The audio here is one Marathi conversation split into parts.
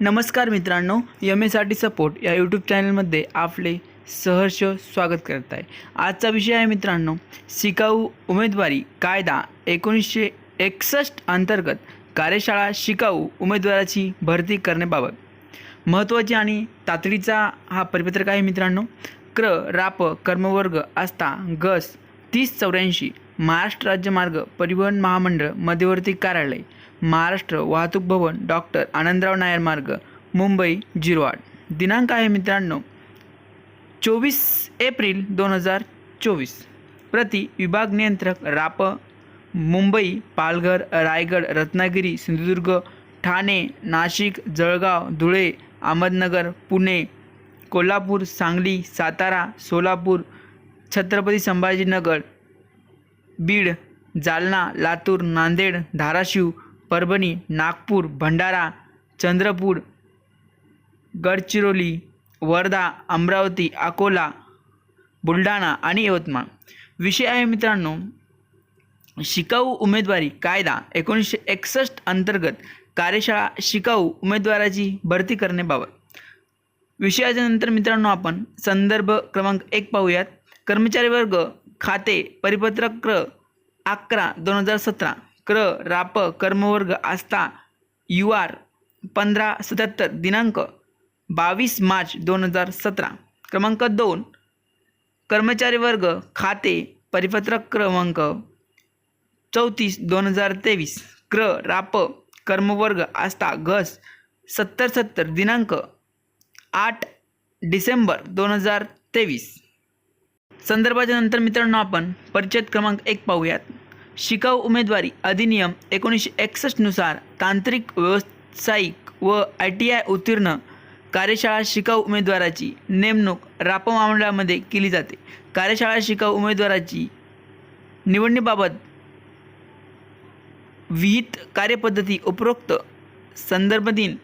नमस्कार मित्रांनो यम एसाठी सपोर्ट या यूट्यूब चॅनलमध्ये आपले सहर्ष स्वागत करत आहे आजचा विषय आहे मित्रांनो शिकाऊ उमेदवारी कायदा एकोणीसशे एकसष्ट अंतर्गत कार्यशाळा शिकाऊ उमेदवाराची भरती करण्याबाबत. महत्त्वाची आणि तातडीचा हा परिपत्रक आहे मित्रांनो क्र राप कर्मवर्ग आस्था गस तीस चौऱ्याऐंशी महाराष्ट्र राज्य मार्ग परिवहन महामंडळ मध्यवर्ती कार्यालय महाराष्ट्र वाहतूक भवन डॉक्टर आनंदराव नायर मार्ग मुंबई झिरो आठ दिनांक आहे मित्रांनो चोवीस एप्रिल दोन हजार चोवीस. प्रति विभाग नियंत्रक राप मुंबई पालघर रायगड रत्नागिरी सिंधुदुर्ग ठाणे नाशिक जळगाव धुळे अहमदनगर पुणे कोल्हापूर सांगली सातारा सोलापूर छत्रपती संभाजीनगर बीड जालना लातूर नांदेड धाराशिव परभणी नागपूर भंडारा चंद्रपूर गडचिरोली वर्धा अमरावती अकोला बुलढाणा आणि यवतमाळ. विषय आहे मित्रांनो शिकाऊ उमेदवारी कायदा एकोणीसशे एकसष्ट अंतर्गत कार्यशाळा शिकाऊ उमेदवाराची भरती करण्याबाबत. विषयाच्या नंतर मित्रांनो आपण संदर्भ क्रमांक एक पाहूयात. कर्मचारी वर्ग खाते परिपत्रक अकरा दोन हजार सतरा. क्र राप कर्मवर्ग आस्था यू आर पंधरा सत्याहत्तर दिनांक बावीस मार्च दोन हजार सतरा. क्रमांक दोन कर्मचारी वर्ग खाते परिपत्रक क्रमांक चौतीस दोन हजार तेवीस. क्र राप कर्मवर्ग आस्था घस सत्तर सत्तर दिनांक आठ डिसेंबर दोन हजार तेवीस. संदर्भाच्या नंतर मित्रांनो आपण परिचय क्रमांक एक पाहूयात. शिकाऊ उमेदवारी अधिनियम एकोणीसशे एकसष्टनुसार तांत्रिक व्यावसायिक व आय टी आय उत्तीर्ण कार्यशाळा शिकाऊ उमेदवाराची नेमणूक राप महामंडळामध्ये केली जाते. कार्यशाळा शिकाऊ उमेदवाराची निवडणीबाबत विहित कार्यपद्धती उपरोक्त संदर्भदिन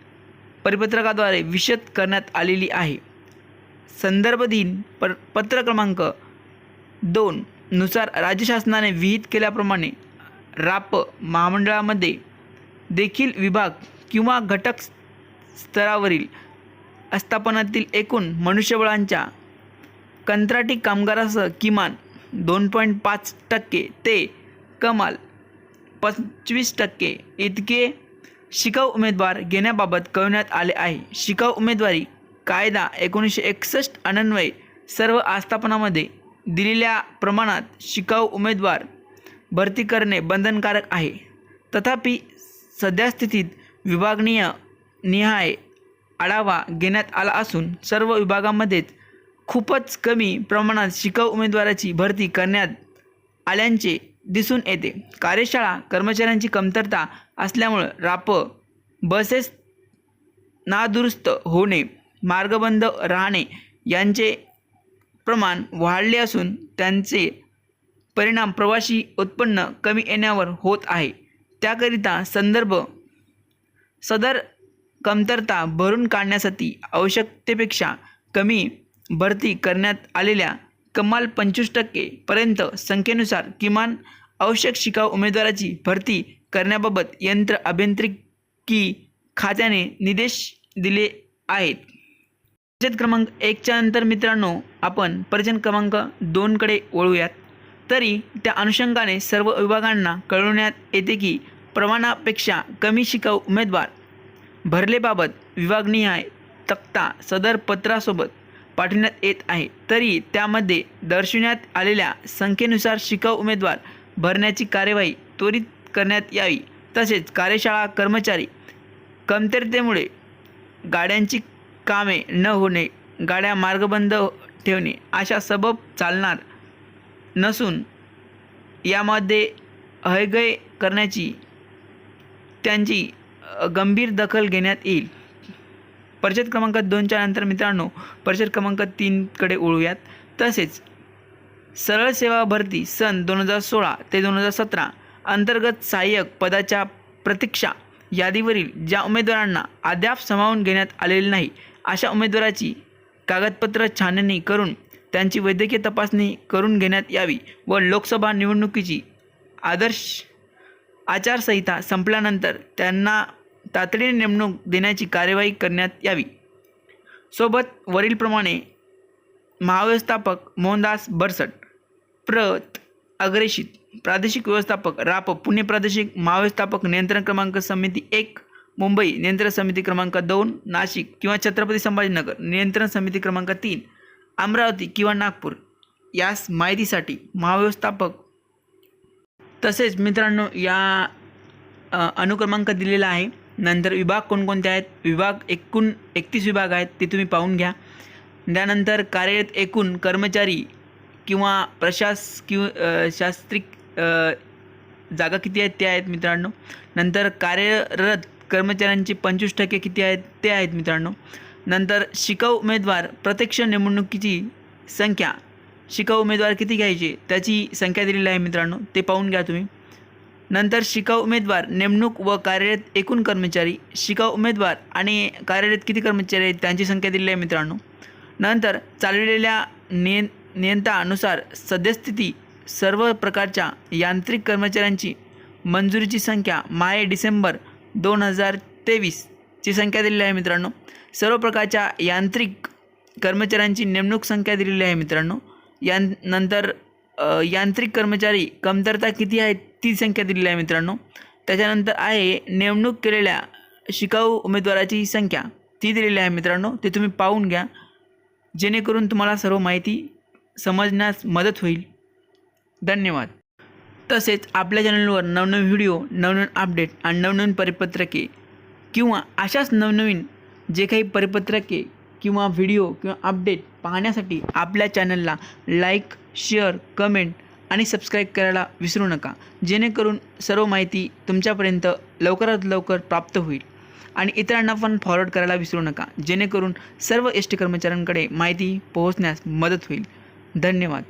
परिपत्रकाद्वारे विशद करण्यात आलेली आहे. संदर्भदिन पर पत्र क्रमांक दोन नुसार राज्य शासनाने विहित केल्याप्रमाणे राप महामंडळामध्ये देखील विभाग किंवा घटक स्तरावरील आस्थापनातील एकूण मनुष्यबळांच्या कंत्राटी कामगारासह किमान दोन पॉईंट पाच टक्के ते कमाल पंचवीस टक्के इतके शिकाऊ उमेदवार घेण्याबाबत कळवण्यात आले आहे. शिकाऊ उमेदवारी कायदा एकोणीसशे एकसष्ट अनन्वये सर्व आस्थापनामध्ये दिलेल्या प्रमाणात शिकाऊ उमेदवार भरती करणे बंधनकारक आहे. तथापि सध्यास्थितीत विभागनीय निहाय आढावा घेण्यात आला असून सर्व विभागामध्येच खूपच कमी प्रमाणात शिकाऊ उमेदवाराची भरती करण्यात आल्याचे दिसून येते. कार्यशाळा कर्मचाऱ्यांची कमतरता असल्यामुळं राप बसेस नादुरुस्त होणे मार्गबंद राहणे यांचे प्रमाण वाढले असून त्यांचे परिणाम प्रवासी उत्पन्न कमी येण्यावर होत आहे. त्याकरिता संदर्भ सदर कमतरता भरून काढण्यासाठी आवश्यकतेपेक्षा कमी भरती करण्यात आलेल्या कमाल पंचवीस टक्केपर्यंत संख्येनुसार किमान आवश्यक शिकाऊ उमेदवाराची भरती करण्याबाबत यंत्र अभियांत्रिकी खात्याने निर्देश दिले आहेत. परिच्छेद क्रमांक एकच्या नंतर मित्रांनो आपण परिच्छेद क्रमांक दोनकडे वळूयात. तरी त्या अनुषंगाने सर्व विभागांना कळवण्यात येते की प्रमाणापेक्षा कमी शिकाऊ उमेदवार भरलेबाबत विभागनिहाय तक्ता सदर पत्रासोबत पाठवण्यात येत आहे. तरी त्यामध्ये दर्शविण्यात आलेल्या संख्येनुसार शिकाऊ उमेदवार भरण्याची कार्यवाही त्वरित करण्यात यावी. तसेच कार्यशाळा कर्मचारी कमतरतेमुळे गाड्यांची कामे न होणे गाड्या मार्गबंद ठेवणे अशा सबब चालणार नसून यामध्ये हयगय करण्याची त्यांची गंभीर दखल घेण्यात येईल. परिषद क्रमांक दोनच्या नंतर मित्रांनो परिषद क्रमांक तीनकडे ओळूयात तसेच सरळ सेवा भरती सन दोन हजार सोळा ते दोन हजार सतरा अंतर्गत सहाय्यक पदाच्या प्रतीक्षा यादीवरील ज्या उमेदवारांना अद्याप समावून घेण्यात आलेले नाही अशा उमेदवाराची कागदपत्र छाननी करून त्यांची वैद्यकीय तपासणी करून घेण्यात यावी व लोकसभा निवडणुकीची आदर्श आचारसंहिता संपल्यानंतर त्यांना तातडीने नेमणूक देण्याची कार्यवाही करण्यात यावी. सोबत वरीलप्रमाणे महाव्यवस्थापक मोहनदास बरसट प्रत अग्रेषित प्रादेशिक व्यवस्थापक राप पुणे प्रादेशिक महाव्यवस्थापक नियंत्रण क्रमांक समिती एक मुंबई नियंत्रण समिती क्रमांक दोन नाशिक किंवा छत्रपती संभाजीनगर नियंत्रण समिती क्रमांक तीन अमरावती किंवा नागपूर यास माहितीसाठी महाव्यवस्थापक. तसेच मित्रांनो या अनुक्रमांक दिलेला आहे. नंतर विभाग कोणकोणते आहेत? विभाग एकूण एकतीस विभाग आहेत ते तुम्ही पाहून घ्या. त्यानंतर कार्यरत एकूण कर्मचारी किंवा प्रशास किंवा शास्त्रिक जागा किती आहेत ते आहेत मित्रांनो. नंतर कार्यरत कर्मचाऱ्यांचे पंचवीस टक्के किती आहेत ते आहेत मित्रांनो. नंतर शिकाऊ उमेदवार प्रत्यक्ष नेमणुकीची संख्या. शिकाऊ उमेदवार किती घ्यायचे त्याची संख्या दिलेली आहे मित्रांनो ते पाहून घ्या तुम्ही. नंतर शिकाऊ उमेदवार नेमणूक व कार्यरत एकूण कर्मचारी. शिकाऊ उमेदवार आणि कार्यरत किती कर्मचारी आहेत त्यांची संख्या दिलेली आहे मित्रांनो. नंतर चालविलेल्या निय नियंतानुसार सद्यस्थिती सर्व प्रकारच्या यांत्रिक कर्मचाऱ्यांची मंजुरीची संख्या माय डिसेंबर दोन हजार तेवीसची संख्या दिलेली आहे मित्रांनो. सर्व प्रकारच्या यांत्रिक कर्मचाऱ्यांची नेमणूक संख्या दिलेली आहे मित्रांनो. यां नंतर यांत्रिक कर्मचारी कमतरता किती आहे ती संख्या दिलेली आहे मित्रांनो. त्याच्यानंतर आहे नेमणूक केलेल्या शिकाऊ उमेदवाराची संख्या. ती दिलेली आहे मित्रांनो. ते तुम्ही पाहून घ्या. जेणेकरून तुम्हाला सर्व माहिती समजण्यास मदत होईल. धन्यवाद. तसेच आपल्या चॅनलवर नवनवीन व्हिडिओ नवनवीन अपडेट आणि नवनवीन परिपत्रके किंवा अशाच नवनवीन जे काही परिपत्रके किंवा व्हिडिओ किंवा अपडेट पाहण्यासाठी आपल्या चॅनलला लाईक शेअर कमेंट आणि सबस्क्राईब करायला विसरू नका. जेणेकरून सर्व माहिती तुमच्यापर्यंत लवकरात लवकर प्राप्त होईल आणि इतरांना पण फॉरवर्ड करायला विसरू नका. जेणेकरून सर्व एस टी कर्मचाऱ्यांकडे माहिती पोहोचण्यास मदत होईल. धन्यवाद.